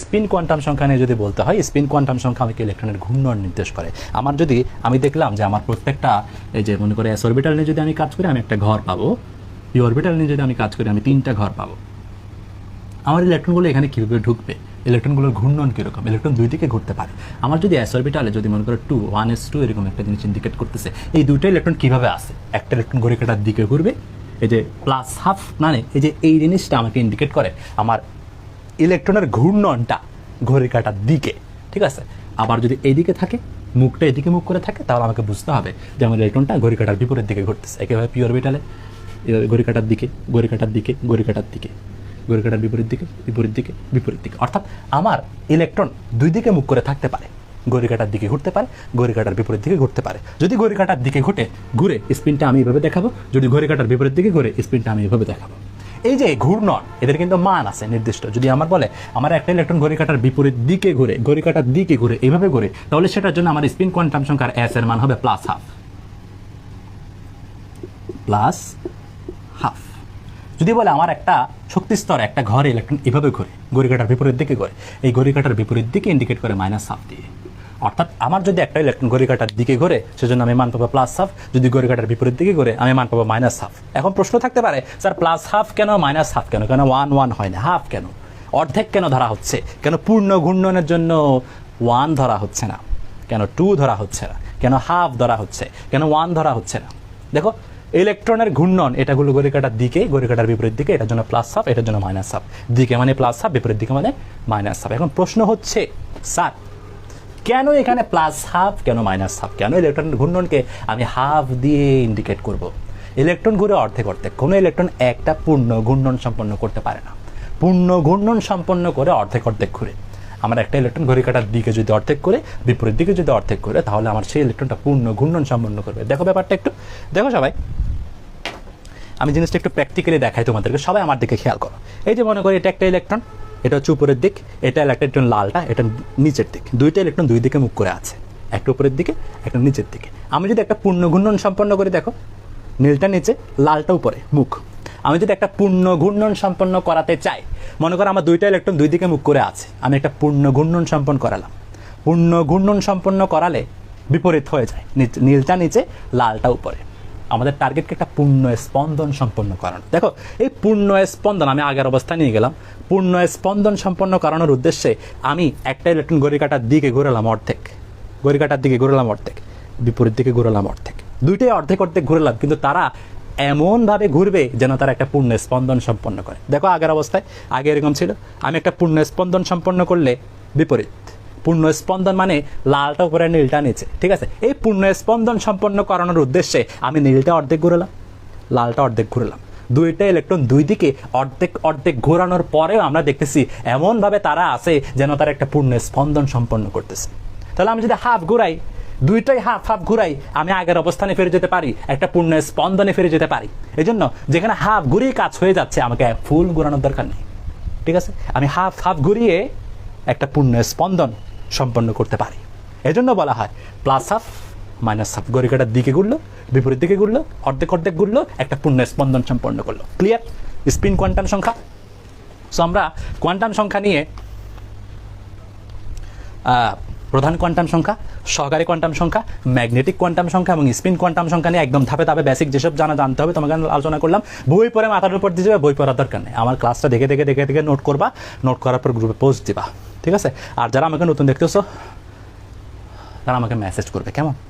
Spin quantum সংখ্যা নিয়ে যদি বলতে হয়, স্পিন কোয়ান্টাম সংখ্যা আমাকে ইলেকট্রনের ঘূর্ণন নির্দেশ করে। আমার যদি, আমি দেখলাম যে আমার প্রত্যেকটা, এই যে মনে করে এস অরবিটাল নিয়ে যদি আমি কাজ করি, আমি একটা ঘর পাবো। পি অরবিটাল নিয়ে যদি আমি কাজ করি, আমি তিনটা ঘর পাবো। আমার ইলেকট্রনগুলো এখানে কীভাবে ঢুকবে? ইলেকট্রনগুলোর ঘূর্ণন কীরকম? ইলেকট্রন দুই দিকে ঘুরতে পারে। আমার যদি এস অরবিটালে যদি মনে করো টু ওয়ান এস টু এরকম একটা জিনিস ইন্ডিকেট করতেছে, এই দুটো ইলেকট্রন কীভাবে আসে? একটা ইলেকট্রন ঘড়ি কাটার দিকে ঘুরবে, এই যে প্লাস হাফ মানে এই যে এই জিনিসটা আমাকে ইন্ডিকেট করে। আমার ইলেকট্রনের ঘূর্ণনটা ঘড়ি কাটার দিকে ঠিক আছে আবার যদি এইদিকে থাকে মুখটা এদিকে মুখ করে থাকে তাহলে আমাকে বুঝতে হবে যে আমার ইলেকট্রনটা ঘড়ি কাটার বিপরীত দিকে ঘুরতেছে একেবারে পিওর বিটালে ঘড়ি কাটার দিকে ঘড়ি কাটার দিকে ঘড়ি কাটার দিকে ঘড়ি কাটার বিপরীত দিকে বিপরীত দিকে বিপরীত দিকে অর্থাৎ আমার ইলেকট্রন দুই দিকে মুখ করে থাকতে পারে ঘড়ি কাটার দিকে ঘুরতে পারে ঘড়ি কাটার বিপরীত দিকে ঘুরতে পারে যদি ঘড়ি কাটার দিকে ঘুরে ঘুরে স্পিনটা আমি এভাবে দেখাবো যদি ঘড়ি কাটার বিপরীত দিকে ঘুরে স্পিনটা আমি এভাবে দেখাবো এই যে ঘূর্ণন, এদের কিন্তু মান আছে নির্দিষ্ট। যদি আমার বলে, আমার একটা ইলেকট্রন ঘড়ি কাটার বিপরীত দিকে ঘুরে, ঘড়ি কাটার দিকে ঘুরে এইভাবে ঘুরে, তাহলে সেটার জন্য আমার স্পিন কোয়ান্টাম সংখ্যার এস এর মান হবে প্লাস হাফ প্লাস হাফ যদি বলে আমার একটা শক্তি স্তর, একটা ঘরে ইলেকট্রন এভাবে ঘুরে, ঘড়ি কাটার বিপরীত দিকে ঘুরে, এই ঘড়ি কাটার বিপরীত দিকে ইন্ডিকেট করে মাইনাস হাফ দিয়ে। অর্থাৎ আমার যদি একটা ইলেকট্রন ঘড়ি কাটার দিকে ঘুরে, সেজন্য আমি মান পাবো প্লাস হাফ যদি ঘড়ি কাটার বিপরীত দিকে ঘুরে, আমি মান পাবো মাইনাস হাফ এখন প্রশ্ন থাকতে পারে, স্যার প্লাস হাফ কেন মাইনাস হাফ কেন? কেন ওয়ান ওয়ান হয় না? হাফ কেন? অর্ধেক কেন ধরা হচ্ছে? কেন পূর্ণ ঘূর্ণনের জন্য ওয়ান ধরা হচ্ছে না? কেন টু ধরা হচ্ছে না? কেন হাফ ধরা হচ্ছে? কেন ওয়ান ধরা হচ্ছে না? দেখো ইলেকট্রনের ঘূর্ণন, এটা হলো ঘড়ি কাটার দিকে ঘড়ি কাটার বিপরীত দিকে, এটার জন্য প্লাস হাফ এটার জন্য মাইনাস হাফ দিকে মানে প্লাস হাফ বিপরীত দিকে মানে মাইনাস হাফ এখন প্রশ্ন হচ্ছে, স্যার কেন এখানে প্লাস হাফ কেন মাইনাস হাফ কেন ইলেকট্রনের ঘূর্ণনকে আমি হাফ দিয়ে ইন্ডিকেট করব? ইলেকট্রন ঘুরে অর্ধেক অর্ধেক। কোনো ইলেকট্রন একটা পূর্ণ ঘূর্ণন সম্পন্ন করতে পারে না। পূর্ণ ঘূর্ণন সম্পন্ন করে অর্ধেক অর্ধেক ঘুরে। আমার একটা ইলেকট্রন ঘড়ি কাটার দিকে যদি অর্ধেক করে, বিপরীত দিকে যদি অর্ধেক করে, তাহলে আমার সেই ইলেকট্রনটা পূর্ণ ঘূর্ণন সম্পন্ন করবে। দেখো ব্যাপারটা একটু। দেখো সবাই। আমি জিনিসটা একটু প্র্যাকটিক্যালি দেখাই তোমাদেরকে। সবাই আমার দিকে খেয়াল করো। এই যে মনে করি এটা একটা ইলেকট্রন এটা হচ্ছে উপরের দিক, এটা ইলেকট্রন লালটা, এটা নিচের দিক। দুইটা ইলেকট্রন দুই দিকে মুখ করে আছে। একটা উপরের দিকে, একটা নিচের দিকে। আমি যদি একটা পূর্ণ ঘূর্ণন সম্পন্ন করি, দেখো, নীলটা নিচে, লালটা উপরে, মুখ। আমি যদি একটা পূর্ণ ঘূর্ণন সম্পন্ন করাতে চাই, মনে করো আমার দুইটা ইলেকট্রন দুই দিকে মুখ করে আছে, আমি একটা পূর্ণ ঘূর্ণন সম্পন্ন করালাম। পূর্ণ ঘূর্ণন সম্পন্ন করালে বিপরীত হয়ে যায় নীলটা নিচে, লালটা উপরে। আমাদের টার্গেটকে একটা পূর্ণ স্পন্দন সম্পন্ন করানো। দেখো, এই পূর্ণ স্পন্দন, আমি আগের অবস্থায় নিয়ে গেলাম। পূর্ণ স্পন্দন সম্পন্ন করানোর উদ্দেশ্যে আমি একটা ইলেকট্রন ঘড়ি কাটার দিকে ঘুরালাম অর্ধেক। ঘড়ি কাটার দিকে ঘুরালাম অর্ধেক। বিপরীত দিকে ঘুরালাম অর্ধেক। দুইটাই অর্ধেক অর্ধেক ঘুরালাম, কিন্তু তারা এমনভাবে ঘুরবে যেন তারা একটা পূর্ণ স্পন্দন সম্পন্ন করে। দেখো আগের অবস্থায়, আগে এরকম ছিল, আমি একটা পূর্ণ স্পন্দন সম্পন্ন করলে বিপরীত। পূর্ণ স্পন্দন মানে লালটা উপরে নীলটা নিচে, ঠিক আছে? এই পূর্ণ স্পন্দন সম্পন্ন করানোর উদ্দেশ্যে আমি নীলটা অর্ধেক ঘুরালাম, লালটা অর্ধেক ঘুরালাম। দুইটা ইলেকট্রন দুই দিকে অর্ধেক অর্ধেক ঘোরানোর পরেও আমরা দেখতেছি এমনভাবে তারা আছে যেন তারা একটা পূর্ণ স্পন্দন সম্পন্ন করতেছে। তাহলে আমি যদি হাফ ঘুরাই, দুইটাই হাফ হাফ ঘুরাই, আমি আগের অবস্থানে ফিরে যেতে পারি, একটা পূর্ণ স্পন্দনে ফিরে যেতে পারি। এই জন্য যেখানে হাফ ঘুরিয়ে কাজ হয়ে যাচ্ছে, আমাকে ফুল ঘুরানোর দরকার নেই, ঠিক আছে? আমি হাফ হাফ ঘুরিয়ে একটা পূর্ণ স্পন্দন সম্পন্ন করতে পারি। এজন্য বলা হয় প্লাস হাফ মাইনাস হাফ গড়ি কাটার দিকে ঘুরলো, বিপরীত দিকে ঘুরলো, অর্ধেক অর্ধেক ঘুরলো, একটা পূর্ণ স্পন্দন সম্পন্ন করল। ক্লিয়ার স্পিন কোয়ান্টাম সংখ্যা? সো আমরা কোয়ান্টাম সংখ্যা নিয়ে প্রধান কোয়ান্টাম সংখ্যা, সহকারী কোয়ান্টাম সংখ্যা ম্যাগনেটিক কোয়ান্টাম সংখ্যা এবং স্পিন কোয়ান্টাম সংখ্যা নিয়ে একদম ধাপে ধাপে বেসিক যেসব জানা জানতে হবে, তোমাকে আলোচনা করলাম। বই পড়ে মাথার উপর দিয়ে যাবে, বই পড়ার দরকার নেই। আমার ক্লাসটা দেখে দেখে দেখে দেখে নোট করবা নোট করার পর গ্রুপে পোস্ট দিবা। ঠিক আছে? আর যারা আমাকে নতুন দেখতেছো তারা আমাকে মেসেজ করবে কেমন?